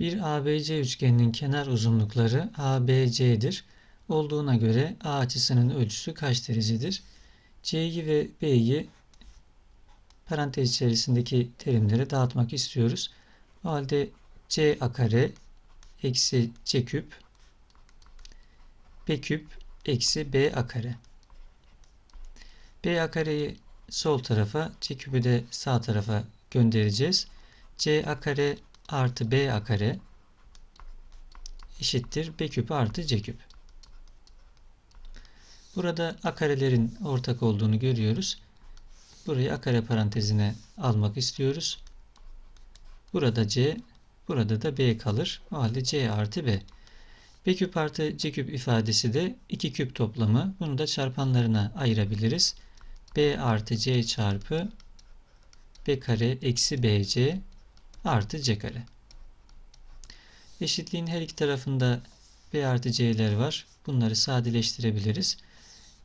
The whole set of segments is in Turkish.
Bir ABC üçgeninin kenar uzunlukları ABC'dir. Olduğuna göre A açısının ölçüsü kaç derecedir? C'yi ve B'yi parantez içerisindeki terimlere dağıtmak istiyoruz. O halde C a kare eksi C küp B küp eksi B a kare. B a kareyi sol tarafa, C küpü de sağ tarafa göndereceğiz. C a kare artı B a kare eşittir B küp artı C küp. Burada a karelerin ortak olduğunu görüyoruz. Burayı a kare parantezine almak istiyoruz. Burada C, burada da B kalır. O halde C artı B. B küp artı C küp ifadesi de 2 küp toplamı. Bunu da çarpanlarına ayırabiliriz. B artı C çarpı B kare eksi BC artı C kare. Eşitliğin her iki tarafında B artı C'ler var. Bunları sadeleştirebiliriz.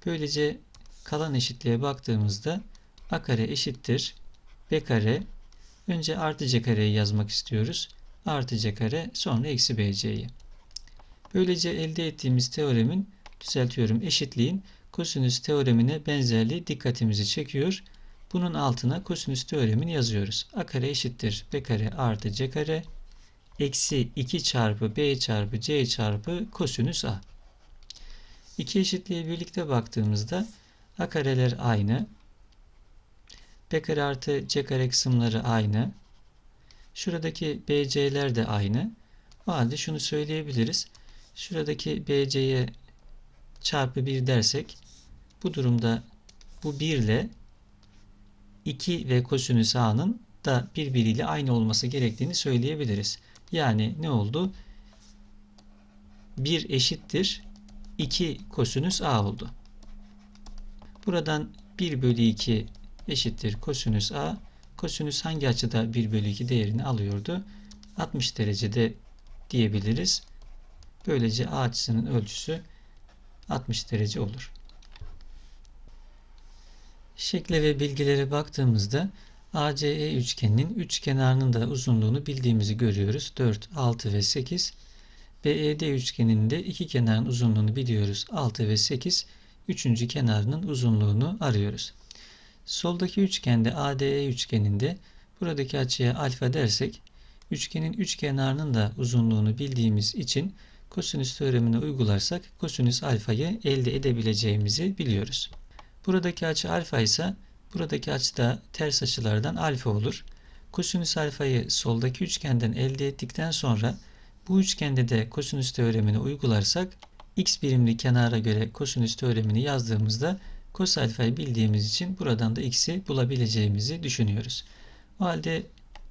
Böylece kalan eşitliğe baktığımızda A kare eşittir B kare. Önce artı C kareyi yazmak istiyoruz. Artı C kare sonra eksi BC'yi. Böylece elde ettiğimiz teoremin düzeltiyorum eşitliğin kosinüs teoremine benzerliği dikkatimizi çekiyor. Bunun altına kosinüs teoremini yazıyoruz. A kare eşittir B kare artı C kare eksi 2 çarpı B çarpı C çarpı kosinüs A. İki eşitliğe birlikte baktığımızda A kareler aynı. B kare artı C kare kısımları aynı. Şuradaki BC'ler de aynı. O halde şunu söyleyebiliriz. Şuradaki BC'ye çarpı 1 dersek bu durumda bu 1 ile 2 ve kosinüs a'nın da birbiriyle aynı olması gerektiğini söyleyebiliriz. Yani ne oldu? 1 eşittir 2 kosinüs a oldu. Buradan 1 bölü 2 eşittir kosinüs a. Kosinüs hangi açıda 1 bölü 2 değerini alıyordu? 60 derecede diyebiliriz. Böylece a açısının ölçüsü 60 derece olur. Şekle ve bilgilere baktığımızda ACE üçgeninin üç kenarının da uzunluğunu bildiğimizi görüyoruz. 4, 6 ve 8. BED üçgeninin de iki kenarın uzunluğunu biliyoruz. 6 ve 8. Üçüncü kenarının uzunluğunu arıyoruz. Soldaki üçgende ADE üçgeninde buradaki açıya alfa dersek üçgenin üç kenarının da uzunluğunu bildiğimiz için kosinüs teoremini uygularsak kosinüs alfayı elde edebileceğimizi biliyoruz. Buradaki açı alfa ise buradaki açı da ters açılardan alfa olur. Kosinüs alfayı soldaki üçgenden elde ettikten sonra bu üçgende de kosinüs teoremini uygularsak x birimli kenara göre kosinüs teoremini yazdığımızda kos alfayı bildiğimiz için buradan da x'i bulabileceğimizi düşünüyoruz. O halde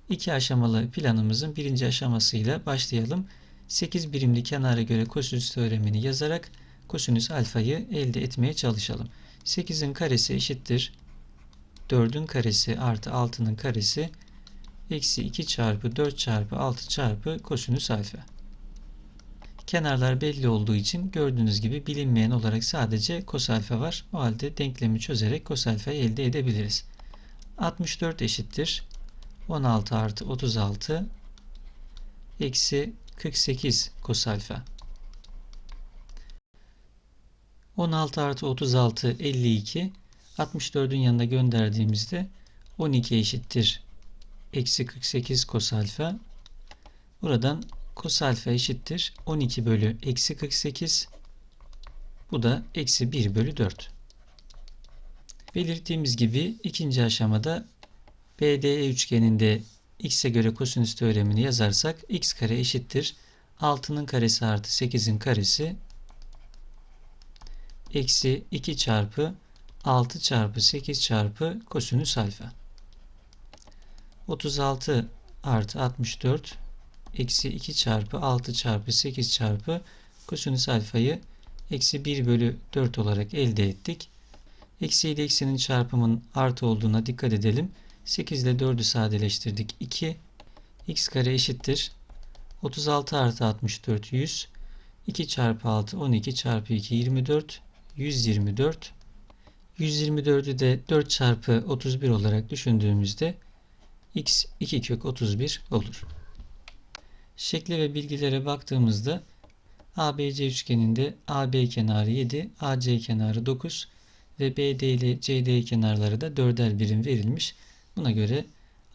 iki aşamalı planımızın birinci aşamasıyla başlayalım. 8 birimli kenara göre kosinüs teoremini yazarak kosinüs alfayı elde etmeye çalışalım. 8'in karesi eşittir 4'ün karesi artı 6'nın karesi eksi 2 çarpı 4 çarpı 6 çarpı kosinüs alfa. Kenarlar belli olduğu için gördüğünüz gibi bilinmeyen olarak sadece kos alfa var. O halde denklemi çözerek kos alfayı elde edebiliriz. 64 eşittir 16 artı 36 eksi 48 kos alfa. 16 artı 36 52 64'ün yanına gönderdiğimizde 12 eşittir eksi 48 kos alfa. Buradan kos alfa eşittir 12 bölü eksi 48 bu da eksi 1 bölü 4. Belirttiğimiz gibi ikinci aşamada BDE üçgeninde x'e göre kosinüs teoremini yazarsak x kare eşittir 6'nın karesi artı 8'in karesi eksi 2 çarpı 6 çarpı 8 çarpı kosinüs alfa. 36 artı 64 eksi 2 çarpı 6 çarpı 8 çarpı kosinüs alfayı eksi 1 bölü 4 olarak elde ettik. Eksi ile eksinin çarpımın artı olduğuna dikkat edelim. 8 ile 4'ü sadeleştirdik. 2 x kare eşittir. 36 artı 64 100. 2 çarpı 6 12 çarpı 2 24. 124. 124'ü de 4 çarpı 31 olarak düşündüğümüzde x 2 kök 31 olur. Şekle ve bilgilere baktığımızda ABC üçgeninde AB kenarı 7, AC kenarı 9 ve BD ile CD kenarları da 4'er birim verilmiş. Buna göre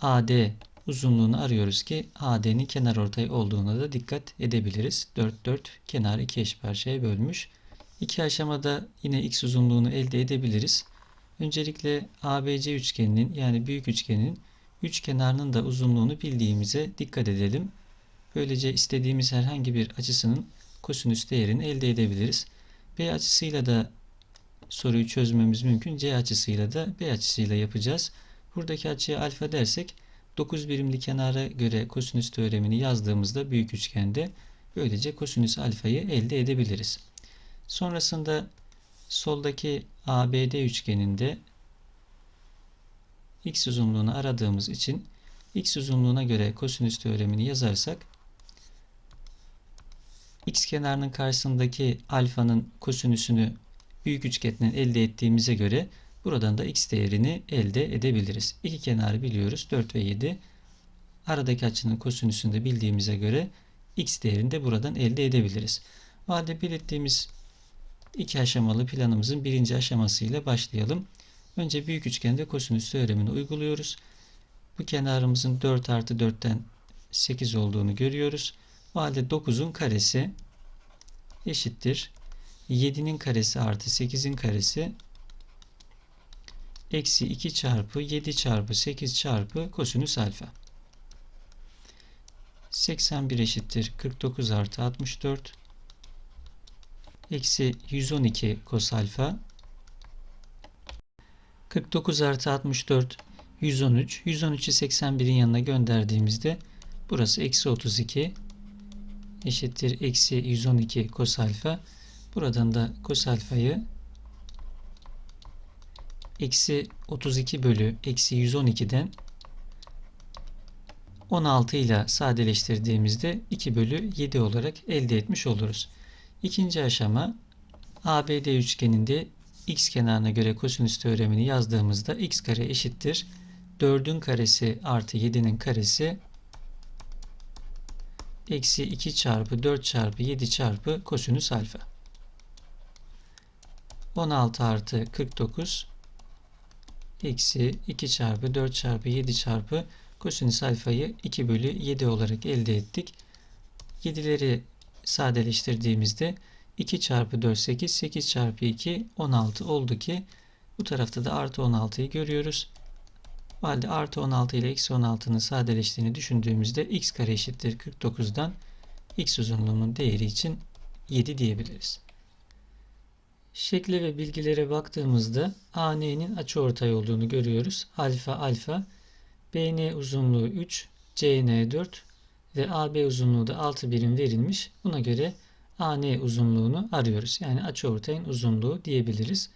AD uzunluğunu arıyoruz ki AD'nin kenar ortay olduğuna da dikkat edebiliriz. 4 4 kenar iki eş parçaya bölmüş. İki aşamada yine x uzunluğunu elde edebiliriz. Öncelikle ABC üçgeninin yani büyük üçgenin üç kenarının da uzunluğunu bildiğimize dikkat edelim. Böylece istediğimiz herhangi bir açısının kosinüs değerini elde edebiliriz. B açısıyla da soruyu çözmemiz mümkün. C açısıyla da B açısıyla yapacağız. Buradaki açıya alfa dersek 9 birimli kenara göre kosinüs teoremini yazdığımızda büyük üçgende böylece kosinüs alfayı elde edebiliriz. Sonrasında soldaki ABD üçgeninde x uzunluğunu aradığımız için x uzunluğuna göre kosinüs teoremini yazarsak x kenarının karşısındaki alfanın kosinüsünü büyük üçgenden elde ettiğimize göre buradan da x değerini elde edebiliriz. İki kenarı biliyoruz 4 ve 7. Aradaki açının kosinüsünü de bildiğimize göre x değerini de buradan elde edebiliriz. O halde belirttiğimiz iki aşamalı planımızın birinci aşamasıyla başlayalım. Önce büyük üçgende kosinüs teoremini uyguluyoruz. Bu kenarımızın 4 artı 4'ten 8 olduğunu görüyoruz. O halde 9'un karesi eşittir. 7'nin karesi artı 8'in karesi eksi 2 çarpı 7 çarpı 8 çarpı kosinüs alfa. 81 eşittir 49 artı 64 eksi 112 kos alfa. 49 artı 64 113 113'ü 81'in yanına gönderdiğimizde burası eksi 32 eşittir eksi 112 kos alfa. Buradan da kos alfayı eksi 32 bölü eksi 112'den 16 ile sadeleştirdiğimizde 2 bölü 7 olarak elde etmiş oluruz. İkinci aşama ABD üçgeninde x kenarına göre kosinüs teoremini yazdığımızda x kare eşittir. 4'ün karesi artı 7'nin karesi eksi 2 çarpı 4 çarpı 7 çarpı kosinüs alfa. 16 artı 49 eksi 2 çarpı 4 çarpı 7 çarpı kosinüs alfayı 2 bölü 7 olarak elde ettik. 7'leri sadeleştirdiğimizde 2 çarpı 4 8 8 çarpı 2 16 oldu ki bu tarafta da artı 16'yı görüyoruz. O halde artı 16 ile eksi 16'nın sadeleştiğini düşündüğümüzde x kare eşittir 49'dan x uzunluğunun değeri için 7 diyebiliriz. Şekle ve bilgilere baktığımızda AN'nin açıortay olduğunu görüyoruz. Alfa alfa, BN uzunluğu 3, CN 4 ve AB uzunluğu da 6 birim verilmiş. Buna göre AN uzunluğunu arıyoruz. Yani açıortayın uzunluğu diyebiliriz.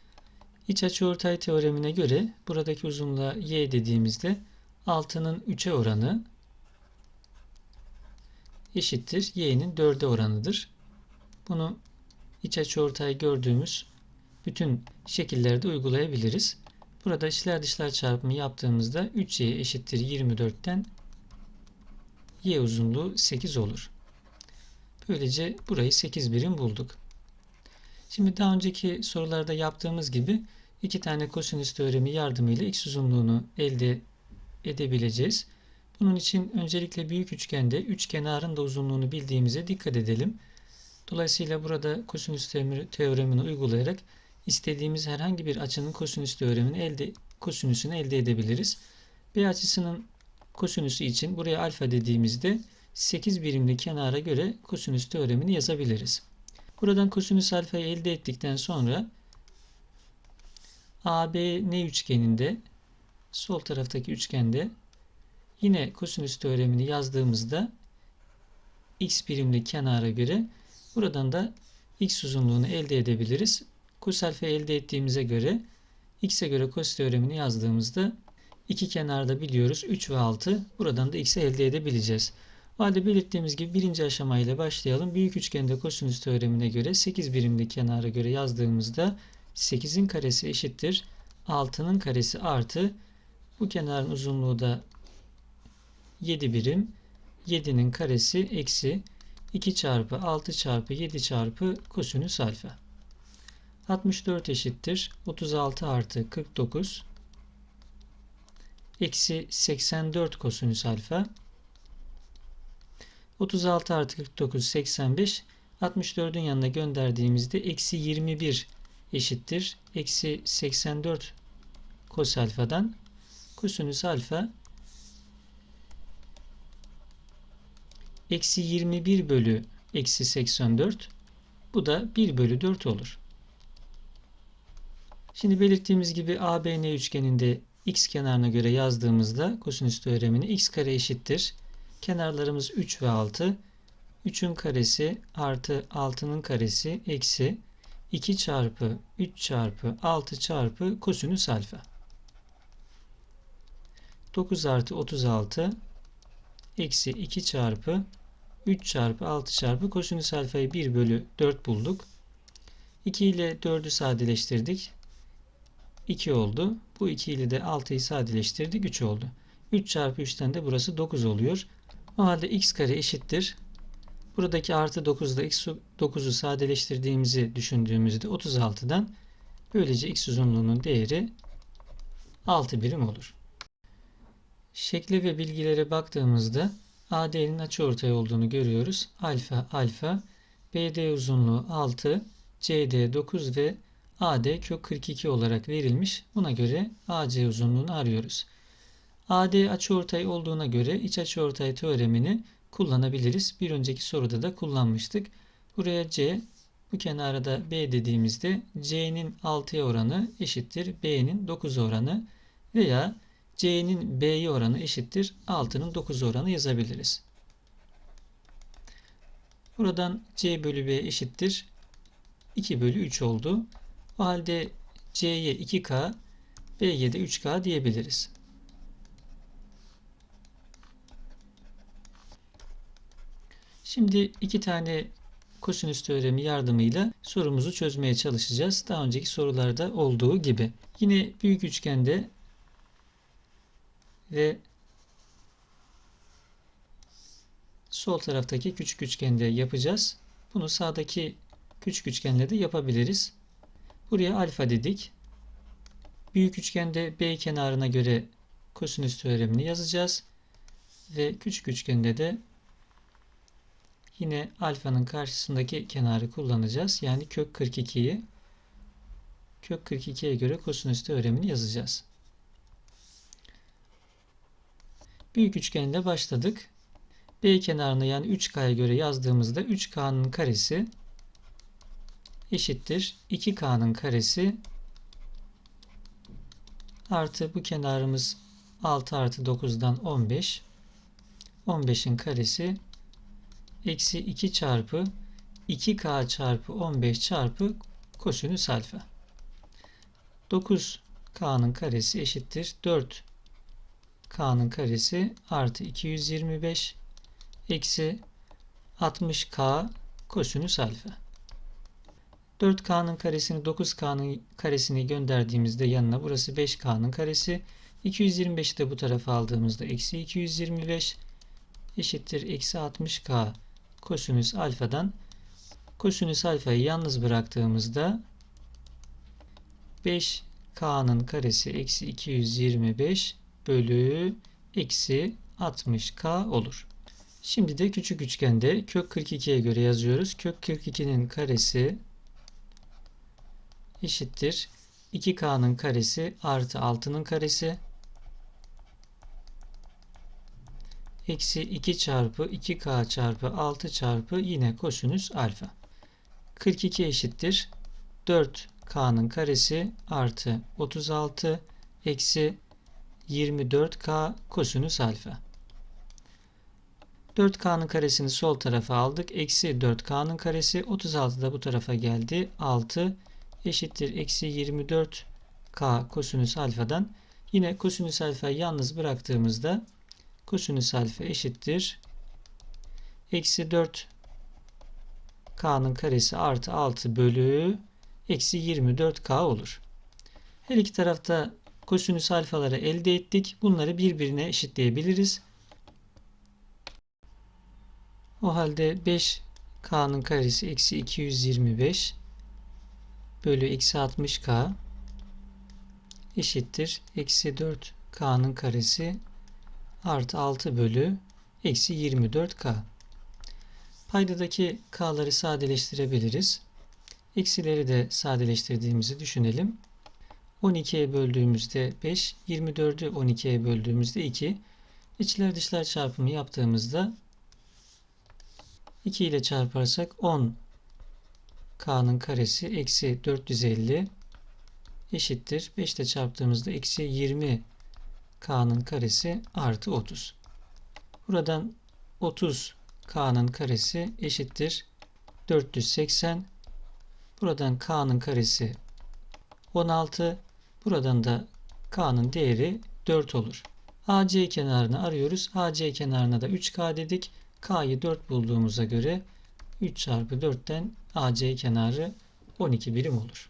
İç açıortay teoremine göre buradaki uzunluğa y dediğimizde 6'nın 3'e oranı eşittir y'nin 4'e oranıdır. Bunu iç açıortay gördüğümüz bütün şekillerde uygulayabiliriz. Burada içler dışlar çarpımı yaptığımızda 3y eşittir 24'ten y uzunluğu 8 olur. Böylece burayı 8 birim bulduk. Şimdi daha önceki sorularda yaptığımız gibi iki tane kosinüs teoremi yardımıyla x uzunluğunu elde edebileceğiz. Bunun için öncelikle büyük üçgende üç kenarın da uzunluğunu bildiğimize dikkat edelim. Dolayısıyla burada kosinüs teoremini uygulayarak istediğimiz herhangi bir açının kosinüs teoremini elde kosinüsünü elde edebiliriz. B açısının kosinüsü için buraya alfa dediğimizde 8 birimli kenara göre kosinüs teoremini yazabiliriz. Buradan kosinüs alfayı elde ettikten sonra ABN üçgeninde sol taraftaki üçgende yine kosinüs teoremini yazdığımızda x birimli kenara göre buradan da x uzunluğunu elde edebiliriz. Kos alfa elde ettiğimize göre x'e göre kos teoremini yazdığımızda iki kenarda biliyoruz 3 ve 6. Buradan da x'i elde edebileceğiz. O halde belirttiğimiz gibi birinci aşamayla başlayalım. Büyük üçgende kosinüs teoremine göre 8 birimli kenara göre yazdığımızda 8'in karesi eşittir. 6'nın karesi artı bu kenarın uzunluğu da 7 birim. 7'nin karesi eksi 2 çarpı 6 çarpı 7 çarpı kosinüs alfa. 64 eşittir. 36 artı 49 eksi 84 kosinüs alfa. 36 artı 49 85. 64'ün yanına gönderdiğimizde eksi 21 eşittir. Eksi 84 kos alfadan kosinüs alfa eksi 21 bölü eksi 84 bu da 1 bölü 4 olur. Şimdi belirttiğimiz gibi ABN üçgeninde x kenarına göre yazdığımızda kosinüs teoremini x kare eşittir. Kenarlarımız 3 ve 6. 3'ün karesi artı 6'nın karesi eksi 2 çarpı 3 çarpı 6 çarpı kosinüs alfa. 9 artı 36 eksi 2 çarpı 3 çarpı 6 çarpı kosinüs alfayı 1 bölü 4 bulduk. 2 ile 4'ü sadeleştirdik. 2 oldu. Bu 2 ile de 6'yı sadeleştirdik. 3 oldu. 3 çarpı 3'ten de burası 9 oluyor. O halde x kare eşittir. Buradaki artı 9 ile x 9'u sadeleştirdiğimizi düşündüğümüzde 36'dan böylece x uzunluğunun değeri 6 birim olur. Şekle ve bilgilere baktığımızda AD'nin açıortay olduğunu görüyoruz. Alfa alfa, BD uzunluğu 6, CD 9 ve AD kök 42 olarak verilmiş. Buna göre AC uzunluğunu arıyoruz. AD açıortay olduğuna göre iç açıortay teoremini kullanabiliriz. Bir önceki soruda da kullanmıştık. Buraya C, bu kenara da B dediğimizde C'nin 6'ya oranı eşittir B'nin 9 oranı veya C'nin B'ye oranı eşittir 6'nın 9 oranı yazabiliriz. Buradan C bölü B eşittir 2 bölü 3 oldu. O halde C'ye 2K, B'ye de 3K diyebiliriz. Şimdi iki tane kosinüs teoremi yardımıyla sorumuzu çözmeye çalışacağız. Daha önceki sorularda olduğu gibi. Yine büyük üçgende ve sol taraftaki küçük üçgende yapacağız. Bunu sağdaki küçük üçgenle de yapabiliriz. Buraya alfa dedik. Büyük üçgende B kenarına göre kosinüs teoremini yazacağız. Ve küçük üçgende de yine alfanın karşısındaki kenarı kullanacağız. Yani kök 42'yi kök 42'ye göre kosinüs teoremini yazacağız. Büyük üçgende başladık. B kenarını yani 3K'ya göre yazdığımızda 3K'nın karesi eşittir. 2K'nın karesi artı bu kenarımız 6 artı 9'dan 15 15'in karesi eksi 2 çarpı 2K çarpı 15 çarpı kosinüs alfa. 9K'nın karesi eşittir. 4 K'nın karesi artı 225 eksi 60K kosinüs alfa. 4K'nın karesini 9K'nın karesini gönderdiğimizde yanına burası 5K'nın karesi. 225'i de bu tarafa aldığımızda eksi 225 eşittir eksi 60K kosinüs alfadan kosinüs alfayı yalnız bıraktığımızda 5K'nın karesi eksi 225 bölü eksi 60K olur. Şimdi de küçük üçgende kök 42'ye göre yazıyoruz. Kök 42'nin karesi eşittir 2K'nın karesi artı 6'nın karesi eksi 2 çarpı 2K çarpı 6 çarpı yine kosinüs alfa. 42 eşittir 4K'nın karesi artı 36 eksi 24K kosinüs alfa. 4K'nın karesini sol tarafa aldık. Eksi 4K'nın karesi 36 da bu tarafa geldi. 6 eşittir. Eksi 24K kosinüs alfadan. Yine kosinüs alfayı yalnız bıraktığımızda kosinüs alfa eşittir. Eksi 4 K'nın karesi artı 6 bölü eksi 24K olur. Her iki tarafta kosinüs alfaları elde ettik. Bunları birbirine eşitleyebiliriz. O halde 5K'nın karesi eksi 225 bölü eksi 60K eşittir. Eksi 4K'nın karesi artı 6 bölü eksi 24K. Paydadaki K'ları sadeleştirebiliriz. Eksileri de sadeleştirdiğimizi düşünelim. 12'ye böldüğümüzde 5, 24'ü 12'ye böldüğümüzde 2. İçler dışlar çarpımı yaptığımızda 2 ile çarparsak 10 k'nın karesi eksi 450 eşittir. 5 ile çarptığımızda eksi 20 k'nın karesi artı 30. Buradan 30 k'nın karesi eşittir. 480. Buradan k'nın karesi 16. Buradan da k'nın değeri 4 olur. AC kenarını arıyoruz. AC kenarına da 3K dedik. K'yı 4 bulduğumuza göre 3 çarpı 4'ten AC kenarı 12 birim olur.